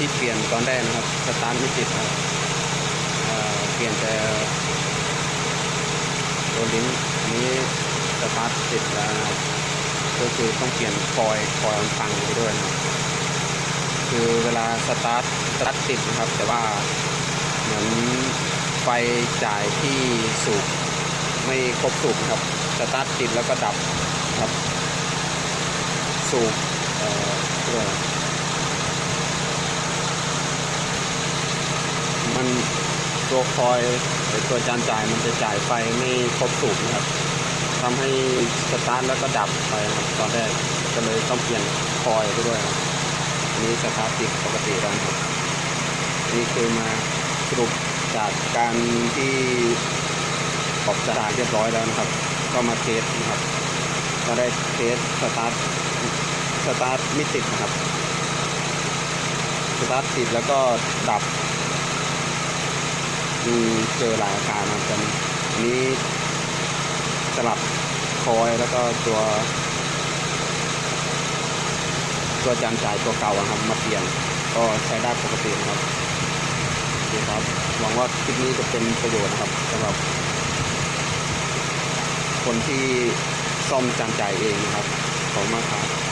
ที่เปลี่ยนตอนแรกนะครับสตาร์ทไม่ติดครับเเปลี่ยนแต่ตัวลิ้นอันนี้สตาร์ทติดแล้วนะครับก็คือต้องเปลี่ยนคอยคอยมันพังไปด้วยนะครับคือเวลาสตาร์ทสตาร์ทติดนะครับ แต่ว่าเหมือนไฟจ่ายที่สูบไม่ครบสูบนะครับสตาร์ทติดแล้วก็ดับครับ สูบเอ่อเพื่อมัน ตัวคอยหรือตัวจานจ่ายมันจะจ่ายไฟไม่ครบสูบนะครับทำให้สตาร์ทแล้วก็ดับไปครับตอนแรกก็เลยต้องเปลี่ยนคอยไปด้วยครับนี้สตาร์ทติดปกติแล้วนะครับนี่คือมาสรุปจากการที่ขอบสถานเรียบร้อยแล้วนะครับ ก็มาเทสนะครับก็ได้เทสสตาร์ทสตาร์ทไม่ติดนะครับสตาร์ทติดแล้วก็ดับ มีเจอหลายอาการครับตอนนี้อันนี้สลับคอยแล้วก็ตัว ตัวจานจ่ายตัวเก่าครับ มาเปลี่ยนก็ใช้ได้ปกติครับโอเคครับหวังว่าคลิปนี้จะเป็นประโยชน์นะครับสำหรับ คนที่ซ่อมจานจ่ายเองนะครับขอบคุณมากครับ